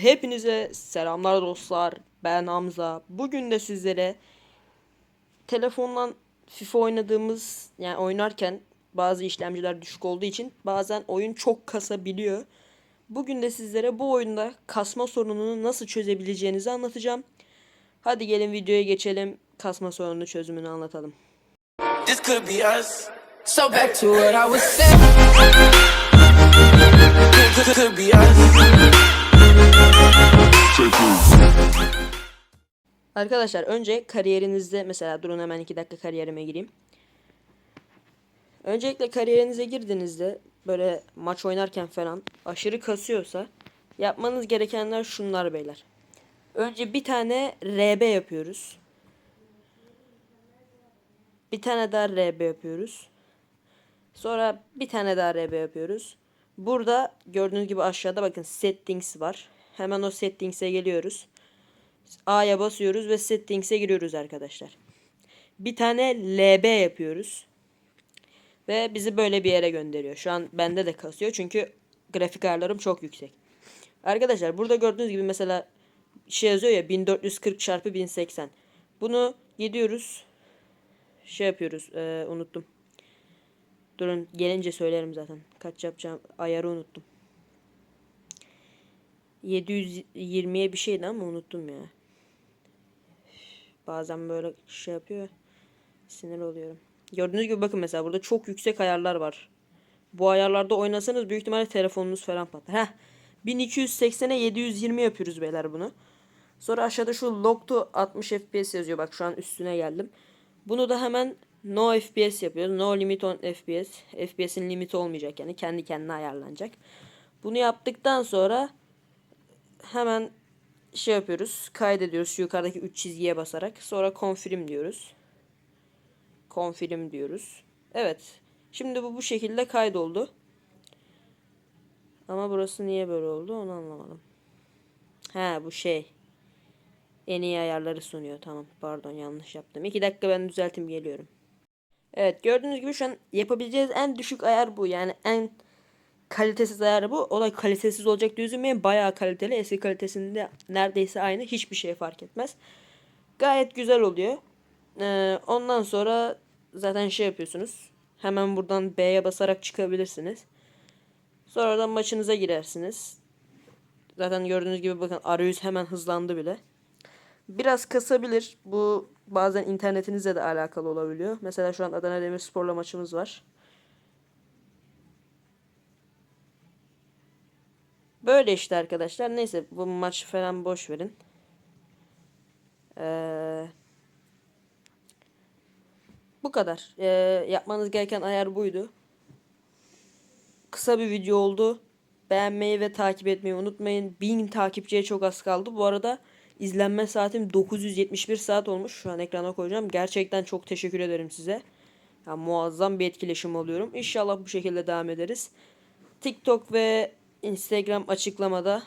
Hepinize selamlar dostlar. Ben Hamza. Bugün de sizlere telefondan FIFA oynadığımız yani oynarken bazı işlemciler düşük olduğu için bazen oyun çok kasabiliyor. Bugün de sizlere bu oyunda kasma sorununu nasıl çözebileceğinizi anlatacağım. Hadi gelin videoya geçelim. Kasma sorununu çözümünü anlatalım. This could be us. So back to what I was saying. Arkadaşlar önce kariyerinizde mesela durun hemen 2 dakika kariyerime gireyim. Öncelikle kariyerinize girdiğinizde böyle maç oynarken falan aşırı kasıyorsa yapmanız gerekenler şunlar beyler. Önce bir tane RB yapıyoruz. Bir tane daha RB yapıyoruz. Sonra bir tane daha RB yapıyoruz. Burada gördüğünüz gibi aşağıda bakın settings var. Hemen o settings'e geliyoruz. A'ya basıyoruz ve settings'e giriyoruz arkadaşlar. Bir tane LB yapıyoruz. Ve bizi böyle bir yere gönderiyor. Şu an bende de kasıyor çünkü grafik ayarlarım çok yüksek. Arkadaşlar burada gördüğünüz gibi mesela şey yazıyor ya 1440 çarpı 1080. Bunu gidiyoruz. Şey yapıyoruz. eee, unuttum. Durun gelince söylerim zaten. Kaç yapacağım ayarı unuttum. 720'ye bir şeydi ama unuttum ya. Bazen böyle şey yapıyor. Sinir oluyorum. Gördüğünüz gibi bakın mesela burada çok yüksek ayarlar var. Bu ayarlarda oynasanız büyük ihtimalle telefonunuz falan patlar. Heh. 1280'e 720 yapıyoruz beyler bunu. Sonra aşağıda şu log to 60 FPS yazıyor. Bak şu an üstüne geldim. Bunu da hemen no FPS yapıyoruz. No limit on FPS. FPS'in limiti olmayacak yani. Kendi kendine ayarlanacak. Bunu yaptıktan sonra hemen şey yapıyoruz. Kaydediyoruz şu yukarıdaki 3 çizgiye basarak. Sonra confirm diyoruz. Confirm diyoruz. Evet. Şimdi bu bu şekilde kaydoldu. Ama burası niye böyle oldu onu anlamadım. Ha bu şey. En iyi ayarları sunuyor. Tamam pardon yanlış yaptım. 2 dakika ben düzelteyim geliyorum. Evet gördüğünüz gibi şu an yapabileceğiniz en düşük ayar bu. Yani en kalitesiz ayarı bu. O da kalitesiz olacak diye üzülmeyin. Bayağı kaliteli. Eski kalitesinde neredeyse aynı. Hiçbir şey fark etmez. Gayet güzel oluyor. Ee, ondan sonra zaten şey yapıyorsunuz. Hemen buradan B'ye basarak çıkabilirsiniz. Sonradan maçınıza girersiniz. Zaten gördüğünüz gibi bakın arayüz hemen hızlandı bile. Biraz kasabilir. Bu bazen internetinizle de alakalı olabiliyor. Mesela şu an Adana Demirspor'la maçımız var. Böyle işte arkadaşlar. Neyse bu maç falan boş verin. Ee, bu kadar. Ee, yapmanız gereken ayar buydu. Kısa bir video oldu. Beğenmeyi ve takip etmeyi unutmayın. 1000 takipçiye çok az kaldı. Bu arada izlenme saatim 971 saat olmuş. Şu an ekrana koyacağım. Gerçekten çok teşekkür ederim size. Ya, muazzam bir etkileşim alıyorum. İnşallah bu şekilde devam ederiz. TikTok ve Instagram açıklamada.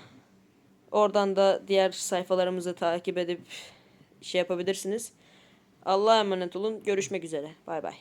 Oradan da diğer sayfalarımızı takip edip şey yapabilirsiniz. Allah'a emanet olun. Görüşmek üzere. Bay bay.